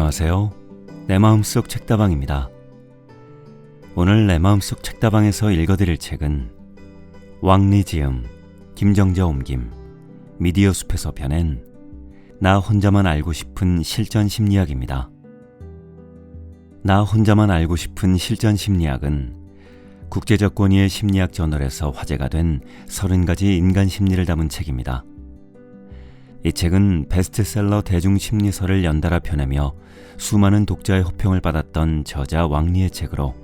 안녕하세요. 내 마음속 책다방입니다. 오늘 내 마음속 책다방에서 읽어드릴 책은 왕리지음, 김정자 옮김, 미디어 숲에서 펴낸 나 혼자만 알고 싶은 실전 심리학입니다. 나 혼자만 알고 싶은 실전 심리학은 국제적 권위의 심리학 저널에서 화제가 된 30가지 인간 심리를 담은 책입니다. 이 책은 베스트셀러 대중심리서를 연달아 펴내며 수많은 독자의 호평을 받았던 저자 왕리의 책으로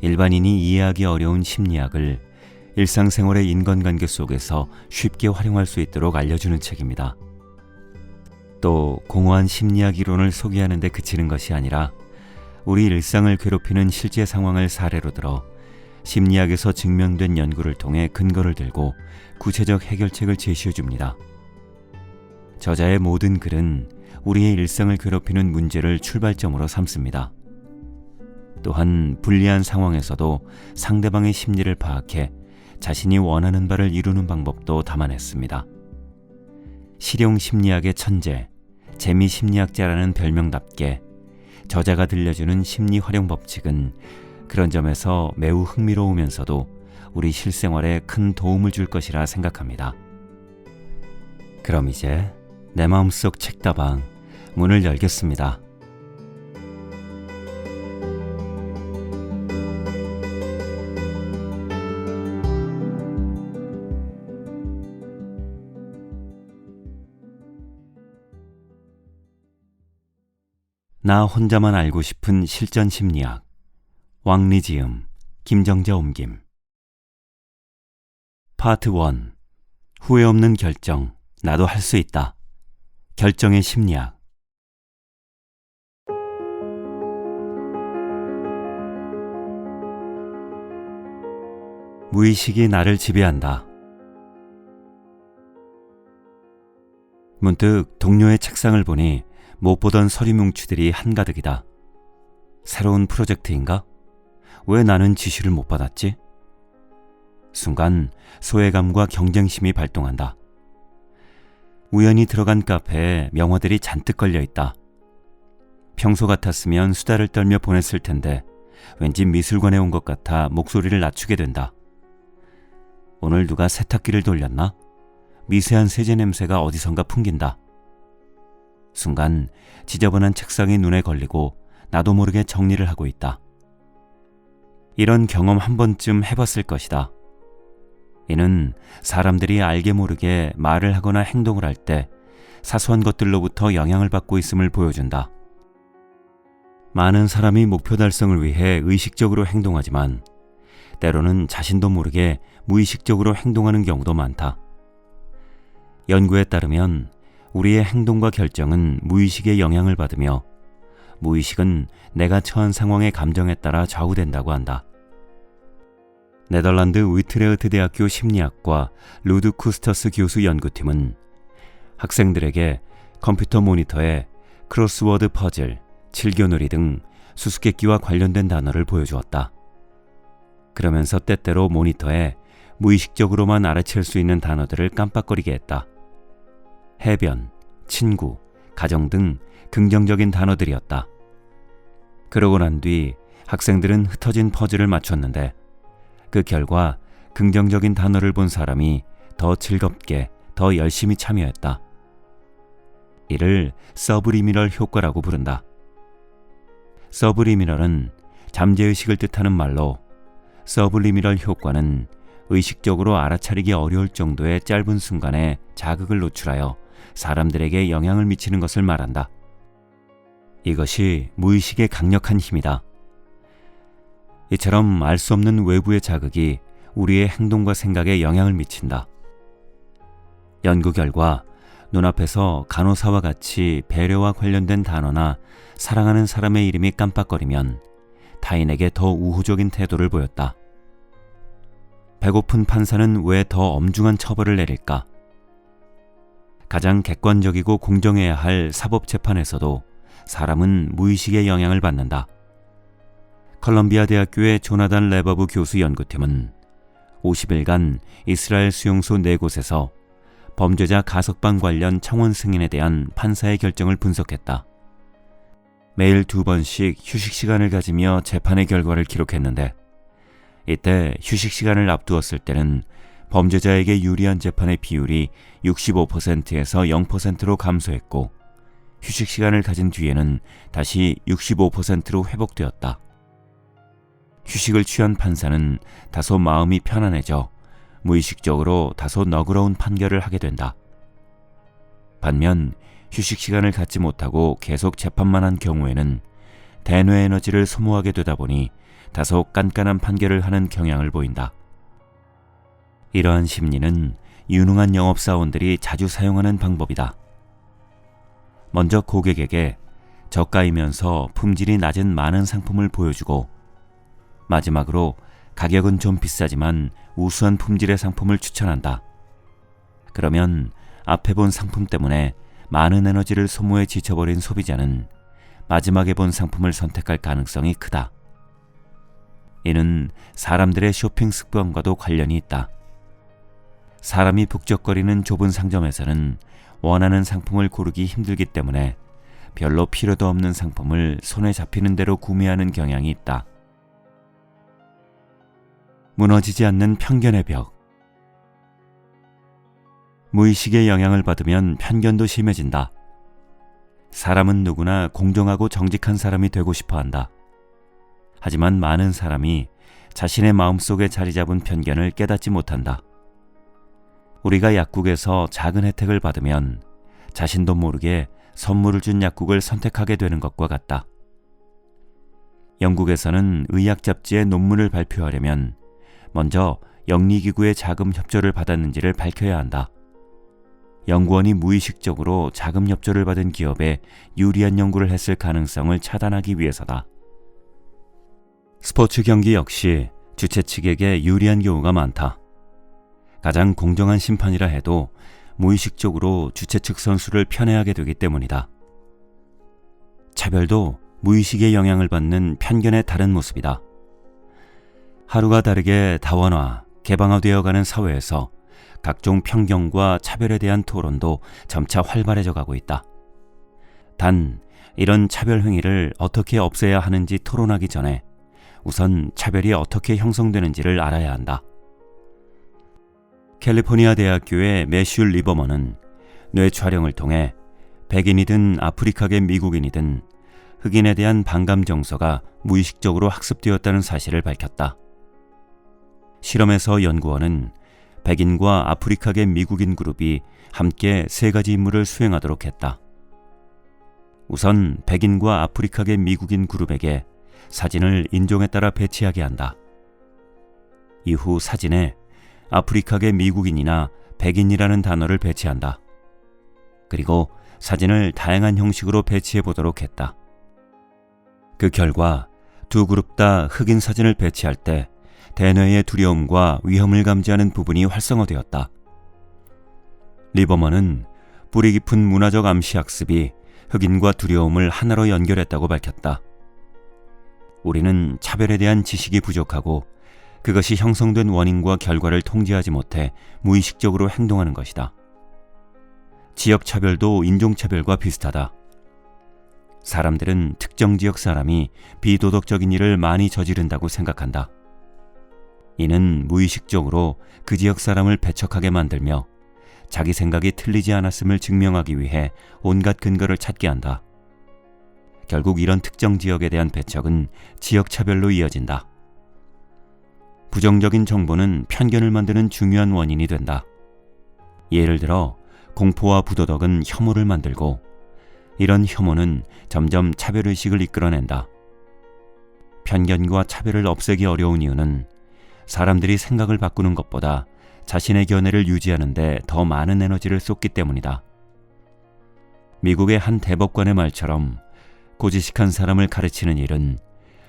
일반인이 이해하기 어려운 심리학을 일상생활의 인간관계 속에서 쉽게 활용할 수 있도록 알려주는 책입니다. 또 공허한 심리학 이론을 소개하는 데 그치는 것이 아니라 우리 일상을 괴롭히는 실제 상황을 사례로 들어 심리학에서 증명된 연구를 통해 근거를 들고 구체적 해결책을 제시해 줍니다. 저자의 모든 글은 우리의 일상을 괴롭히는 문제를 출발점으로 삼습니다. 또한 불리한 상황에서도 상대방의 심리를 파악해 자신이 원하는 바를 이루는 방법도 담아냈습니다. 실용 심리학의 천재, 재미 심리학자라는 별명답게 저자가 들려주는 심리 활용 법칙은 그런 점에서 매우 흥미로우면서도 우리 실생활에 큰 도움을 줄 것이라 생각합니다. 그럼 이제 내 마음속 책다방 문을 열겠습니다. 나 혼자만 알고 싶은 실전 심리학 왕리지음 김정자 옮김 파트 1 후회 없는 결정 나도 할 수 있다. 결정의 심리학 무의식이 나를 지배한다. 문득 동료의 책상을 보니 못 보던 서류 뭉치들이 한가득이다. 새로운 프로젝트인가? 왜 나는 지시를 못 받았지? 순간 소외감과 경쟁심이 발동한다. 우연히 들어간 카페에 명화들이 잔뜩 걸려 있다. 평소 같았으면 수다를 떨며 보냈을 텐데 왠지 미술관에 온 것 같아 목소리를 낮추게 된다. 오늘 누가 세탁기를 돌렸나? 미세한 세제 냄새가 어디선가 풍긴다. 순간 지저분한 책상이 눈에 걸리고 나도 모르게 정리를 하고 있다. 이런 경험 한 번쯤 해봤을 것이다. 이는 사람들이 알게 모르게 말을 하거나 행동을 할 때 사소한 것들로부터 영향을 받고 있음을 보여준다. 많은 사람이 목표 달성을 위해 의식적으로 행동하지만 때로는 자신도 모르게 무의식적으로 행동하는 경우도 많다. 연구에 따르면 우리의 행동과 결정은 무의식의 영향을 받으며 무의식은 내가 처한 상황의 감정에 따라 좌우된다고 한다. 네덜란드 위트레흐트 대학교 심리학과 루드 쿠스터스 교수 연구팀은 학생들에게 컴퓨터 모니터에 크로스워드 퍼즐, 칠교놀이 등 수수께끼와 관련된 단어를 보여주었다. 그러면서 때때로 모니터에 무의식적으로만 알아챌 수 있는 단어들을 깜빡거리게 했다. 해변, 친구, 가정 등 긍정적인 단어들이었다. 그러고 난 뒤 학생들은 흩어진 퍼즐을 맞췄는데 그 결과 긍정적인 단어를 본 사람이 더 즐겁게, 더 열심히 참여했다. 이를 서브리미널 효과라고 부른다. 서브리미널은 잠재의식을 뜻하는 말로 서블리미널 효과는 의식적으로 알아차리기 어려울 정도의 짧은 순간에 자극을 노출하여 사람들에게 영향을 미치는 것을 말한다. 이것이 무의식의 강력한 힘이다. 이처럼 알 수 없는 외부의 자극이 우리의 행동과 생각에 영향을 미친다. 연구 결과 눈앞에서 간호사와 같이 배려와 관련된 단어나 사랑하는 사람의 이름이 깜빡거리면 타인에게 더 우호적인 태도를 보였다. 배고픈 판사는 왜 더 엄중한 처벌을 내릴까? 가장 객관적이고 공정해야 할 사법재판에서도 사람은 무의식의 영향을 받는다. 컬럼비아 대학교의 조나단 레버브 교수 연구팀은 50일간 이스라엘 수용소 4곳에서 범죄자 가석방 관련 청원 승인에 대한 판사의 결정을 분석했다. 매일 두 번씩 휴식 시간을 가지며 재판의 결과를 기록했는데 이때 휴식 시간을 앞두었을 때는 범죄자에게 유리한 재판의 비율이 65%에서 0%로 감소했고 휴식 시간을 가진 뒤에는 다시 65%로 회복되었다. 휴식을 취한 판사는 다소 마음이 편안해져 무의식적으로 다소 너그러운 판결을 하게 된다. 반면 휴식 시간을 갖지 못하고 계속 재판만 한 경우에는 대뇌 에너지를 소모하게 되다 보니 다소 깐깐한 판결을 하는 경향을 보인다. 이러한 심리는 유능한 영업사원들이 자주 사용하는 방법이다. 먼저 고객에게 저가이면서 품질이 낮은 많은 상품을 보여주고 마지막으로 가격은 좀 비싸지만 우수한 품질의 상품을 추천한다. 그러면 앞에 본 상품 때문에 많은 에너지를 소모해 지쳐버린 소비자는 마지막에 본 상품을 선택할 가능성이 크다. 이는 사람들의 쇼핑 습관과도 관련이 있다. 사람이 북적거리는 좁은 상점에서는 원하는 상품을 고르기 힘들기 때문에 별로 필요도 없는 상품을 손에 잡히는 대로 구매하는 경향이 있다. 무너지지 않는 편견의 벽. 무의식의 영향을 받으면 편견도 심해진다. 사람은 누구나 공정하고 정직한 사람이 되고 싶어 한다. 하지만 많은 사람이 자신의 마음속에 자리 잡은 편견을 깨닫지 못한다. 우리가 약국에서 작은 혜택을 받으면 자신도 모르게 선물을 준 약국을 선택하게 되는 것과 같다. 영국에서는 의학 잡지에 논문을 발표하려면 먼저 영리기구의 자금 협조를 받았는지를 밝혀야 한다. 연구원이 무의식적으로 자금 협조를 받은 기업에 유리한 연구를 했을 가능성을 차단하기 위해서다. 스포츠 경기 역시 주최 측에게 유리한 경우가 많다. 가장 공정한 심판이라 해도 무의식적으로 주최 측 선수를 편애하게 되기 때문이다. 차별도 무의식의 영향을 받는 편견의 다른 모습이다. 하루가 다르게 다원화, 개방화되어 가는 사회에서 각종 편견과 차별에 대한 토론도 점차 활발해져 가고 있다. 단, 이런 차별 행위를 어떻게 없애야 하는지 토론하기 전에 우선 차별이 어떻게 형성되는지를 알아야 한다. 캘리포니아 대학교의 매슈 리버먼은 뇌 촬영을 통해 백인이든 아프리카계 미국인이든 흑인에 대한 반감 정서가 무의식적으로 학습되었다는 사실을 밝혔다. 실험에서 연구원은 백인과 아프리카계 미국인 그룹이 함께 세 가지 임무를 수행하도록 했다. 우선 백인과 아프리카계 미국인 그룹에게 사진을 인종에 따라 배치하게 한다. 이후 사진에 아프리카계 미국인이나 백인이라는 단어를 배치한다. 그리고 사진을 다양한 형식으로 배치해 보도록 했다. 그 결과 두 그룹 다 흑인 사진을 배치할 때 대뇌의 두려움과 위험을 감지하는 부분이 활성화되었다. 리버먼은 뿌리 깊은 문화적 암시 학습이 흑인과 두려움을 하나로 연결했다고 밝혔다. 우리는 차별에 대한 지식이 부족하고 그것이 형성된 원인과 결과를 통제하지 못해 무의식적으로 행동하는 것이다. 지역 차별도 인종 차별과 비슷하다. 사람들은 특정 지역 사람이 비도덕적인 일을 많이 저지른다고 생각한다. 이는 무의식적으로 그 지역 사람을 배척하게 만들며 자기 생각이 틀리지 않았음을 증명하기 위해 온갖 근거를 찾게 한다. 결국 이런 특정 지역에 대한 배척은 지역 차별로 이어진다. 부정적인 정보는 편견을 만드는 중요한 원인이 된다. 예를 들어 공포와 부도덕은 혐오를 만들고 이런 혐오는 점점 차별의식을 이끌어낸다. 편견과 차별을 없애기 어려운 이유는 사람들이 생각을 바꾸는 것보다 자신의 견해를 유지하는데 더 많은 에너지를 쏟기 때문이다. 미국의 한 대법관의 말처럼 고지식한 사람을 가르치는 일은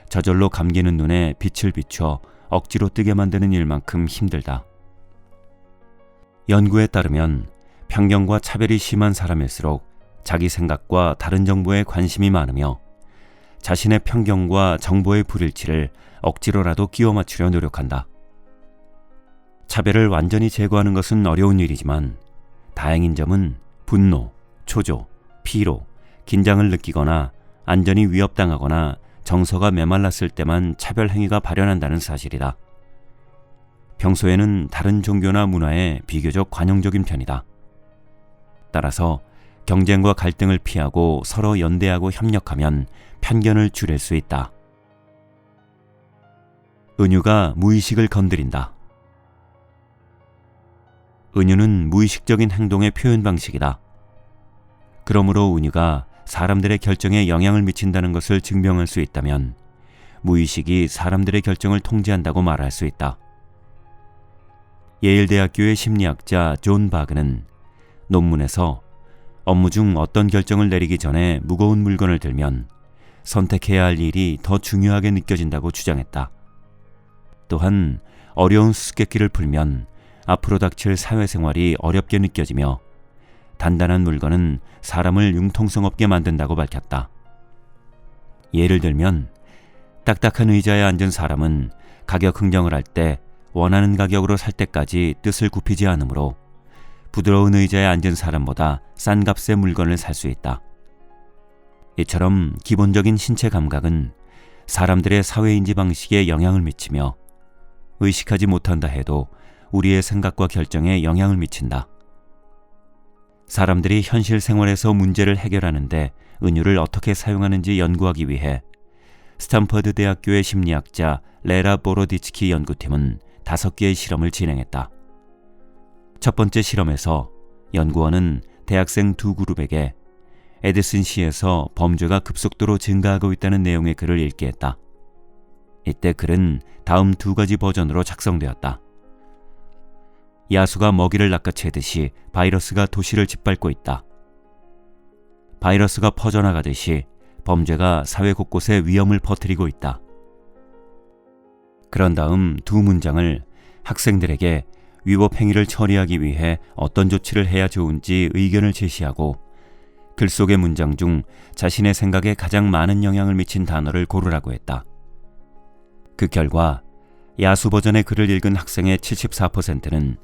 저절로 감기는 눈에 빛을 비춰 억지로 뜨게 만드는 일만큼 힘들다. 연구에 따르면 편견과 차별이 심한 사람일수록 자기 생각과 다른 정보에 관심이 많으며 자신의 편견과 정보의 불일치를 억지로라도 끼워 맞추려 노력한다. 차별을 완전히 제거하는 것은 어려운 일이지만 다행인 점은 분노, 초조, 피로, 긴장을 느끼거나 안전이 위협당하거나 정서가 메말랐을 때만 차별 행위가 발현한다는 사실이다. 평소에는 다른 종교나 문화에 비교적 관용적인 편이다. 따라서 경쟁과 갈등을 피하고 서로 연대하고 협력하면 편견을 줄일 수 있다. 은유가 무의식을 건드린다. 은유는 무의식적인 행동의 표현 방식이다. 그러므로 은유가 사람들의 결정에 영향을 미친다는 것을 증명할 수 있다면 무의식이 사람들의 결정을 통제한다고 말할 수 있다. 예일대학교의 심리학자 존 바그는 논문에서 업무 중 어떤 결정을 내리기 전에 무거운 물건을 들면 선택해야 할 일이 더 중요하게 느껴진다고 주장했다. 또한 어려운 수수께끼를 풀면 앞으로 닥칠 사회생활이 어렵게 느껴지며 단단한 물건은 사람을 융통성 없게 만든다고 밝혔다. 예를 들면 딱딱한 의자에 앉은 사람은 가격 흥정을 할 때 원하는 가격으로 살 때까지 뜻을 굽히지 않으므로 부드러운 의자에 앉은 사람보다 싼 값의 물건을 살 수 있다. 이처럼 기본적인 신체 감각은 사람들의 사회 인지 방식에 영향을 미치며 의식하지 못한다 해도 우리의 생각과 결정에 영향을 미친다. 사람들이 현실 생활에서 문제를 해결하는데 은유를 어떻게 사용하는지 연구하기 위해 스탄퍼드 대학교의 심리학자 레라 보로디츠키 연구팀은 다섯 개의 실험을 진행했다. 첫 번째 실험에서 연구원은 대학생 두 그룹에게 에디슨 시에서 범죄가 급속도로 증가하고 있다는 내용의 글을 읽게 했다. 이때 글은 다음 두 가지 버전으로 작성되었다. 야수가 먹이를 낚아채듯이 바이러스가 도시를 짓밟고 있다. 바이러스가 퍼져나가듯이 범죄가 사회 곳곳에 위험을 퍼뜨리고 있다. 그런 다음 두 문장을 학생들에게 위법 행위를 처리하기 위해 어떤 조치를 해야 좋은지 의견을 제시하고 글 속의 문장 중 자신의 생각에 가장 많은 영향을 미친 단어를 고르라고 했다. 그 결과 야수 버전의 글을 읽은 학생의 74%는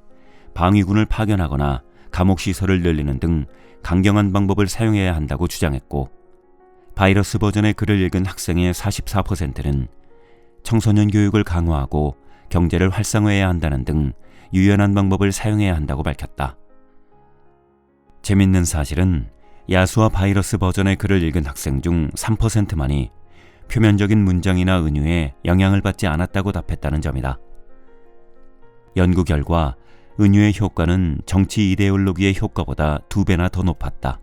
방위군을 파견하거나 감옥 시설을 늘리는 등 강경한 방법을 사용해야 한다고 주장했고 바이러스 버전의 글을 읽은 학생의 44%는 청소년 교육을 강화하고 경제를 활성화해야 한다는 등 유연한 방법을 사용해야 한다고 밝혔다. 재밌는 사실은 야수와 바이러스 버전의 글을 읽은 학생 중 3%만이 표면적인 문장이나 은유에 영향을 받지 않았다고 답했다는 점이다. 연구 결과 은유의 효과는 정치 이데올로기의 효과보다 두 배나 더 높았다.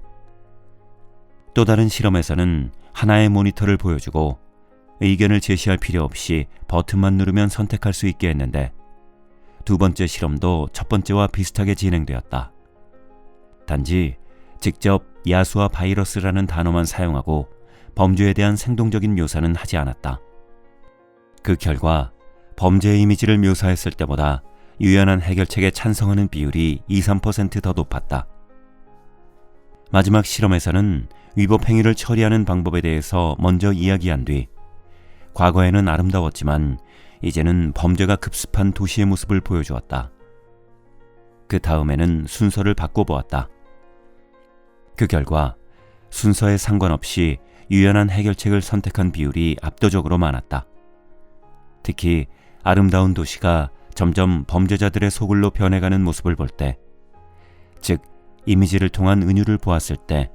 또 다른 실험에서는 하나의 모니터를 보여주고 의견을 제시할 필요 없이 버튼만 누르면 선택할 수 있게 했는데 두 번째 실험도 첫 번째와 비슷하게 진행되었다. 단지 직접 야수와 바이러스라는 단어만 사용하고 범죄에 대한 생동적인 묘사는 하지 않았다. 그 결과 범죄 이미지를 묘사했을 때보다 유연한 해결책에 찬성하는 비율이 2, 3%더 높았다. 마지막 실험에서는 위법 행위를 처리하는 방법에 대해서 먼저 이야기한 뒤 과거에는 아름다웠지만 이제는 범죄가 급습한 도시의 모습을 보여주었다. 그 다음에는 순서를 바꿔보았다. 그 결과 순서에 상관없이 유연한 해결책을 선택한 비율이 압도적으로 많았다. 특히 아름다운 도시가 점점 범죄자들의 소굴로 변해가는 모습을 볼 때, 즉, 이미지를 통한 은유를 보았을 때,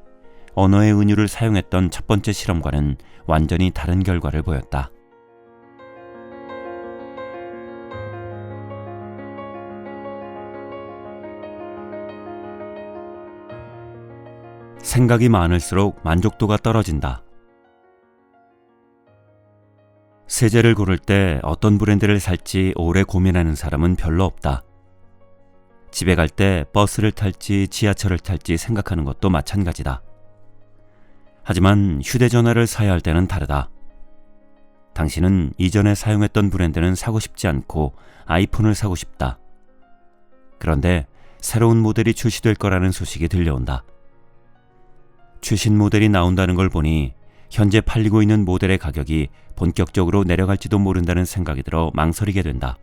언어의 은유를 사용했던 첫 번째 실험과는 완전히 다른 결과를 보였다. 생각이 많을수록 만족도가 떨어진다. 세제를 고를 때 어떤 브랜드를 살지 오래 고민하는 사람은 별로 없다. 집에 갈 때 버스를 탈지 지하철을 탈지 생각하는 것도 마찬가지다. 하지만 휴대전화를 사야 할 때는 다르다. 당신은 이전에 사용했던 브랜드는 사고 싶지 않고 아이폰을 사고 싶다. 그런데 새로운 모델이 출시될 거라는 소식이 들려온다. 최신 모델이 나온다는 걸 보니 현재 팔리고 있는 모델의 가격이 본격적으로 내려갈지도 모른다는 생각이 들어 망설이게 된다.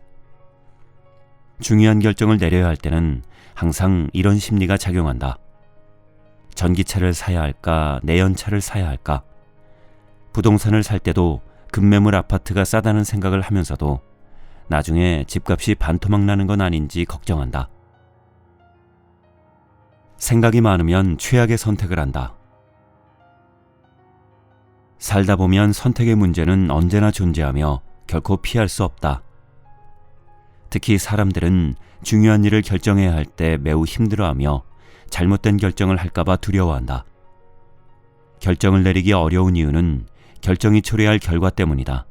중요한 결정을 내려야 할 때는 항상 이런 심리가 작용한다. 전기차를 사야 할까, 내연차를 사야 할까? 부동산을 살 때도 급매물 아파트가 싸다는 생각을 하면서도 나중에 집값이 반토막 나는 건 아닌지 걱정한다. 생각이 많으면 최악의 선택을 한다. 살다 보면 선택의 문제는 언제나 존재하며 결코 피할 수 없다. 특히 사람들은 중요한 일을 결정해야 할 때 매우 힘들어하며 잘못된 결정을 할까봐 두려워한다. 결정을 내리기 어려운 이유는 결정이 초래할 결과 때문이다.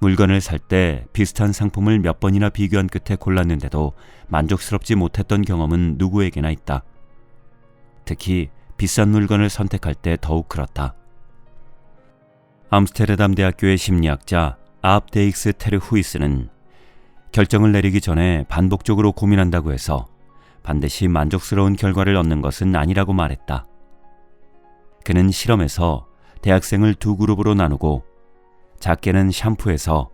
물건을 살 때 비슷한 상품을 몇 번이나 비교한 끝에 골랐는데도 만족스럽지 못했던 경험은 누구에게나 있다. 특히 비싼 물건을 선택할 때 더욱 그렇다. 암스테르담 대학교의 심리학자 아압데익스 테르 후이스는 결정을 내리기 전에 반복적으로 고민한다고 해서 반드시 만족스러운 결과를 얻는 것은 아니라고 말했다. 그는 실험에서 대학생을 두 그룹으로 나누고 작게는 샴푸에서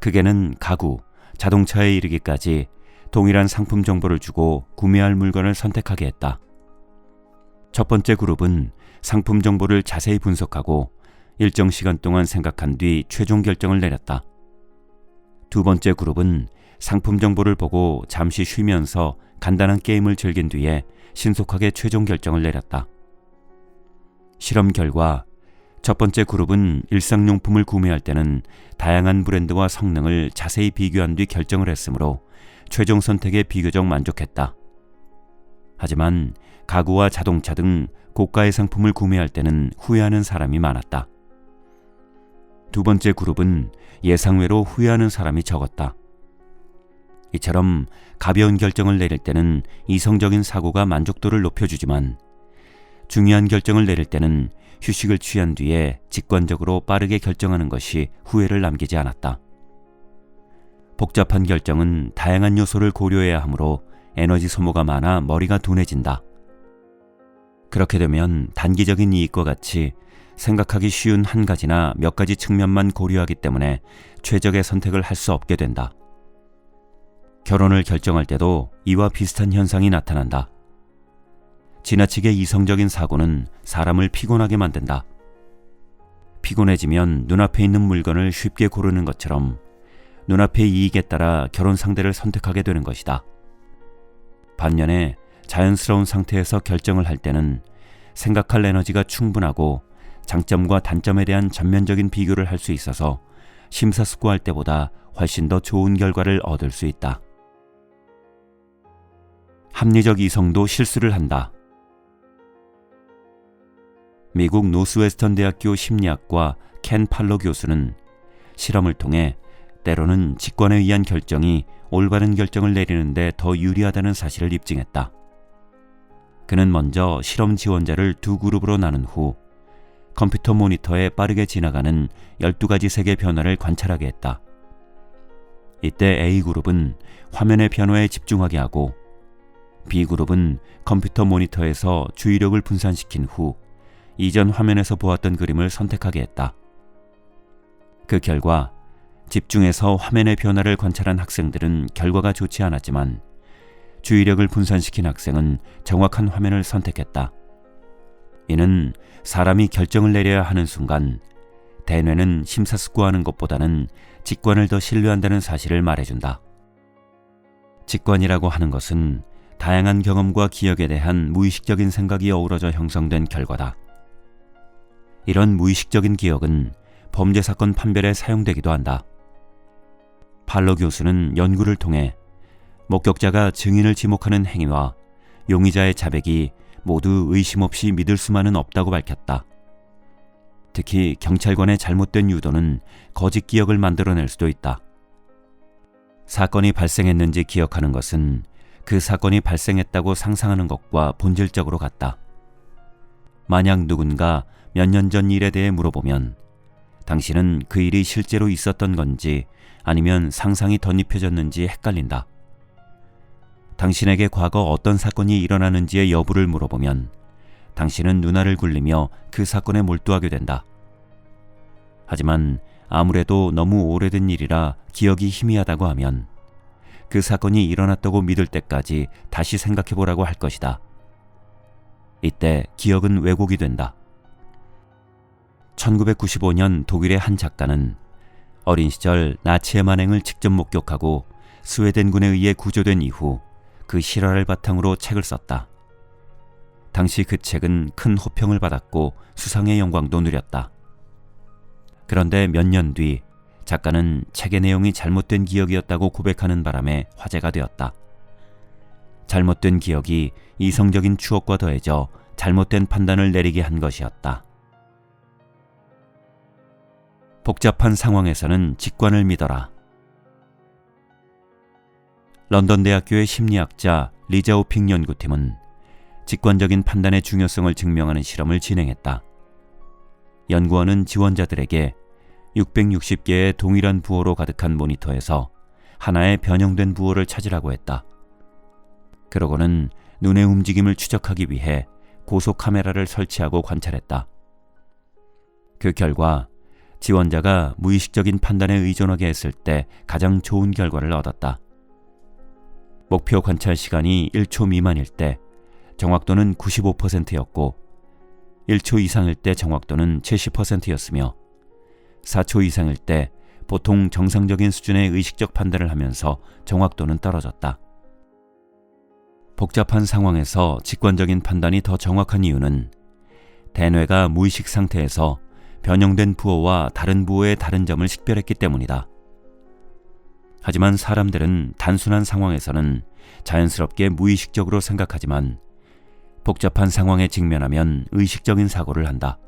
크게는 가구, 자동차에 이르기까지 동일한 상품 정보를 주고 구매할 물건을 선택하게 했다. 첫 번째 그룹은 상품 정보를 자세히 분석하고 일정 시간 동안 생각한 뒤 최종 결정을 내렸다. 두 번째 그룹은 상품 정보를 보고 잠시 쉬면서 간단한 게임을 즐긴 뒤에 신속하게 최종 결정을 내렸다. 실험 결과 첫 번째 그룹은 일상용품을 구매할 때는 다양한 브랜드와 성능을 자세히 비교한 뒤 결정을 했으므로 최종 선택에 비교적 만족했다. 하지만 가구와 자동차 등 고가의 상품을 구매할 때는 후회하는 사람이 많았다. 두 번째 그룹은 예상외로 후회하는 사람이 적었다. 이처럼 가벼운 결정을 내릴 때는 이성적인 사고가 만족도를 높여주지만 중요한 결정을 내릴 때는 휴식을 취한 뒤에 직관적으로 빠르게 결정하는 것이 후회를 남기지 않았다. 복잡한 결정은 다양한 요소를 고려해야 하므로 에너지 소모가 많아 머리가 둔해진다. 그렇게 되면 단기적인 이익과 같이 생각하기 쉬운 한 가지나 몇 가지 측면만 고려하기 때문에 최적의 선택을 할 수 없게 된다. 결혼을 결정할 때도 이와 비슷한 현상이 나타난다. 지나치게 이성적인 사고는 사람을 피곤하게 만든다. 피곤해지면 눈앞에 있는 물건을 쉽게 고르는 것처럼 눈앞의 이익에 따라 결혼 상대를 선택하게 되는 것이다. 반면에 자연스러운 상태에서 결정을 할 때는 생각할 에너지가 충분하고 장점과 단점에 대한 전면적인 비교를 할 수 있어서 심사숙고할 때보다 훨씬 더 좋은 결과를 얻을 수 있다. 합리적 이성도 실수를 한다. 미국 노스웨스턴 대학교 심리학과 켄 팔로 교수는 실험을 통해 때로는 직관에 의한 결정이 올바른 결정을 내리는데 더 유리하다는 사실을 입증했다. 그는 먼저 실험 지원자를 두 그룹으로 나눈 후 컴퓨터 모니터에 빠르게 지나가는 12가지 색의 변화를 관찰하게 했다. 이때 A그룹은 화면의 변화에 집중하게 하고 B그룹은 컴퓨터 모니터에서 주의력을 분산시킨 후 이전 화면에서 보았던 그림을 선택하게 했다. 그 결과 집중해서 화면의 변화를 관찰한 학생들은 결과가 좋지 않았지만 주의력을 분산시킨 학생은 정확한 화면을 선택했다. 이는 사람이 결정을 내려야 하는 순간 대뇌는 심사숙고하는 것보다는 직관을 더 신뢰한다는 사실을 말해준다. 직관이라고 하는 것은 다양한 경험과 기억에 대한 무의식적인 생각이 어우러져 형성된 결과다. 이런 무의식적인 기억은 범죄 사건 판별에 사용되기도 한다. 팔로 교수는 연구를 통해 목격자가 증인을 지목하는 행위와 용의자의 자백이 모두 의심 없이 믿을 수만은 없다고 밝혔다. 특히 경찰관의 잘못된 유도는 거짓 기억을 만들어낼 수도 있다. 사건이 발생했는지 기억하는 것은 그 사건이 발생했다고 상상하는 것과 본질적으로 같다. 만약 누군가 몇 년 전 일에 대해 물어보면 당신은 그 일이 실제로 있었던 건지 아니면 상상이 덧입혀졌는지 헷갈린다. 당신에게 과거 어떤 사건이 일어나는지의 여부를 물어보면 당신은 눈알을 굴리며 그 사건에 몰두하게 된다. 하지만 아무래도 너무 오래된 일이라 기억이 희미하다고 하면 그 사건이 일어났다고 믿을 때까지 다시 생각해 보라고 할 것이다. 이때 기억은 왜곡이 된다. 1995년 독일의 한 작가는 어린 시절 나치의 만행을 직접 목격하고 스웨덴군에 의해 구조된 이후 그 실화를 바탕으로 책을 썼다. 당시 그 책은 큰 호평을 받았고 수상의 영광도 누렸다. 그런데 몇 년 뒤 작가는 책의 내용이 잘못된 기억이었다고 고백하는 바람에 화제가 되었다. 잘못된 기억이 이성적인 추억과 더해져 잘못된 판단을 내리게 한 것이었다. 복잡한 상황에서는 직관을 믿어라. 런던 대학교의 심리학자 리자오핑 연구팀은 직관적인 판단의 중요성을 증명하는 실험을 진행했다. 연구원은 지원자들에게 660개의 동일한 부호로 가득한 모니터에서 하나의 변형된 부호를 찾으라고 했다. 그러고는 눈의 움직임을 추적하기 위해 고속 카메라를 설치하고 관찰했다. 그 결과 지원자가 무의식적인 판단에 의존하게 했을 때 가장 좋은 결과를 얻었다. 목표 관찰 시간이 1초 미만일 때 정확도는 95%였고 1초 이상일 때 정확도는 70%였으며 4초 이상일 때 보통 정상적인 수준의 의식적 판단을 하면서 정확도는 떨어졌다. 복잡한 상황에서 직관적인 판단이 더 정확한 이유는 대뇌가 무의식 상태에서 변형된 부호와 다른 부호의 다른 점을 식별했기 때문이다. 하지만 사람들은 단순한 상황에서는 자연스럽게 무의식적으로 생각하지만 복잡한 상황에 직면하면 의식적인 사고를 한다.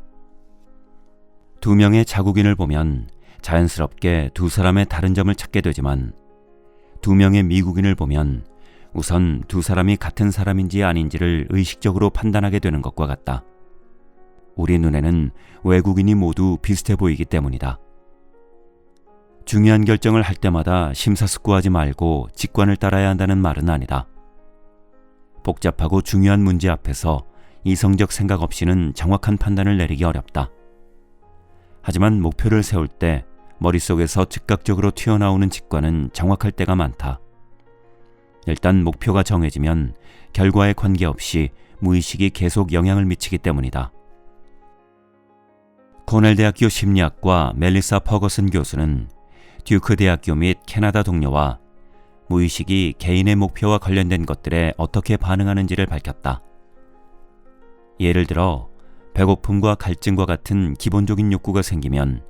두 명의 자국인을 보면 자연스럽게 두 사람의 다른 점을 찾게 되지만 두 명의 미국인을 보면 우선 두 사람이 같은 사람인지 아닌지를 의식적으로 판단하게 되는 것과 같다. 우리 눈에는 외국인이 모두 비슷해 보이기 때문이다. 중요한 결정을 할 때마다 심사숙고하지 말고 직관을 따라야 한다는 말은 아니다. 복잡하고 중요한 문제 앞에서 이성적 생각 없이는 정확한 판단을 내리기 어렵다. 하지만 목표를 세울 때 머릿속에서 즉각적으로 튀어나오는 직관은 정확할 때가 많다. 일단 목표가 정해지면 결과에 관계없이 무의식이 계속 영향을 미치기 때문이다. 코넬 대학교 심리학과 멜리사 퍼거슨 교수는 듀크 대학교 및 캐나다 동료와 무의식이 개인의 목표와 관련된 것들에 어떻게 반응하는지를 밝혔다. 예를 들어 배고픔과 갈증과 같은 기본적인 욕구가 생기면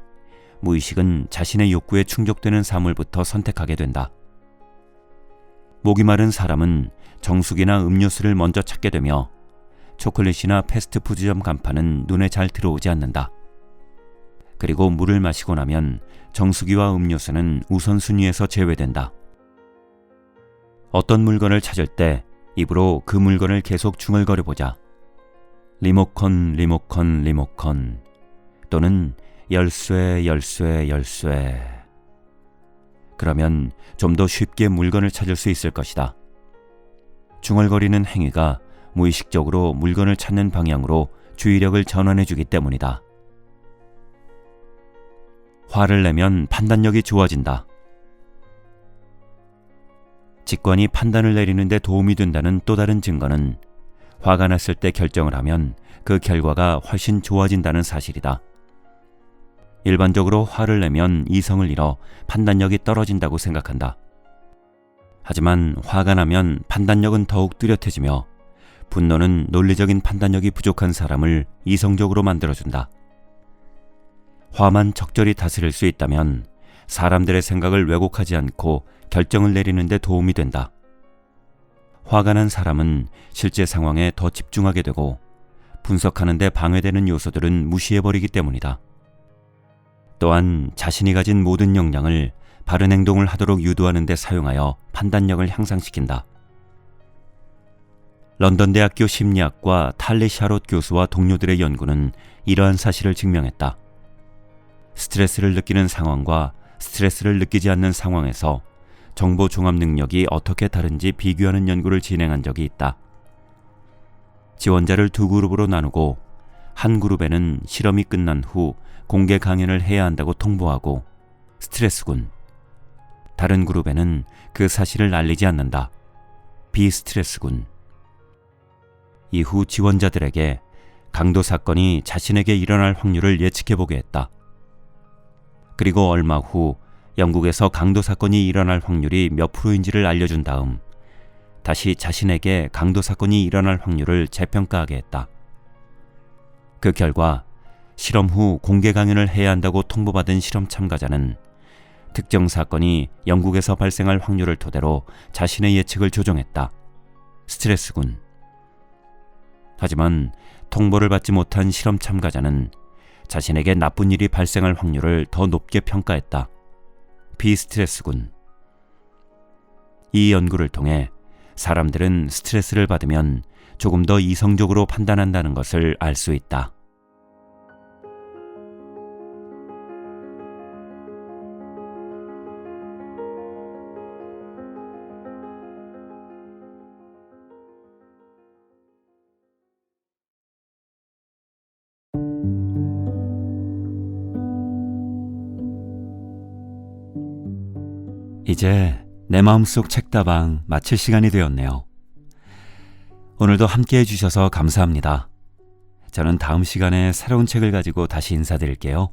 무의식은 자신의 욕구에 충족되는 사물부터 선택하게 된다. 목이 마른 사람은 정수기나 음료수를 먼저 찾게 되며 초콜릿이나 패스트푸드점 간판은 눈에 잘 들어오지 않는다. 그리고 물을 마시고 나면 정수기와 음료수는 우선순위에서 제외된다. 어떤 물건을 찾을 때 입으로 그 물건을 계속 중얼거려 보자. 리모컨, 리모컨, 리모컨. 또는 열쇠, 열쇠, 열쇠. 그러면 좀 더 쉽게 물건을 찾을 수 있을 것이다. 중얼거리는 행위가 무의식적으로 물건을 찾는 방향으로 주의력을 전환해 주기 때문이다. 화를 내면 판단력이 좋아진다. 직관이 판단을 내리는데 도움이 된다는 또 다른 증거는 화가 났을 때 결정을 하면 그 결과가 훨씬 좋아진다는 사실이다. 일반적으로 화를 내면 이성을 잃어 판단력이 떨어진다고 생각한다. 하지만 화가 나면 판단력은 더욱 뚜렷해지며 분노는 논리적인 판단력이 부족한 사람을 이성적으로 만들어준다. 화만 적절히 다스릴 수 있다면 사람들의 생각을 왜곡하지 않고 결정을 내리는데 도움이 된다. 화가 난 사람은 실제 상황에 더 집중하게 되고 분석하는데 방해되는 요소들은 무시해버리기 때문이다. 또한 자신이 가진 모든 역량을 바른 행동을 하도록 유도하는 데 사용하여 판단력을 향상시킨다. 런던 대학교 심리학과 탈리 샤롯 교수와 동료들의 연구는 이러한 사실을 증명했다. 스트레스를 느끼는 상황과 스트레스를 느끼지 않는 상황에서 정보 종합 능력이 어떻게 다른지 비교하는 연구를 진행한 적이 있다. 지원자를 두 그룹으로 나누고 한 그룹에는 실험이 끝난 후 공개 강연을 해야 한다고 통보하고 스트레스군. 다른 그룹에는 그 사실을 알리지 않는다. 비스트레스군. 이후 지원자들에게 강도 사건이 자신에게 일어날 확률을 예측해 보게 했다. 그리고 얼마 후 영국에서 강도 사건이 일어날 확률이 몇 프로인지를 알려준 다음 다시 자신에게 강도 사건이 일어날 확률을 재평가하게 했다. 그 결과 실험 후 공개 강연을 해야 한다고 통보받은 실험 참가자는 특정 사건이 영국에서 발생할 확률을 토대로 자신의 예측을 조정했다. 스트레스군. 하지만 통보를 받지 못한 실험 참가자는 자신에게 나쁜 일이 발생할 확률을 더 높게 평가했다. 비스트레스군. 이 연구를 통해 사람들은 스트레스를 받으면 조금 더 이성적으로 판단한다는 것을 알 수 있다. 이제 내 마음속 책다방 마칠 시간이 되었네요. 오늘도 함께 해주셔서 감사합니다. 저는 다음 시간에 새로운 책을 가지고 다시 인사드릴게요.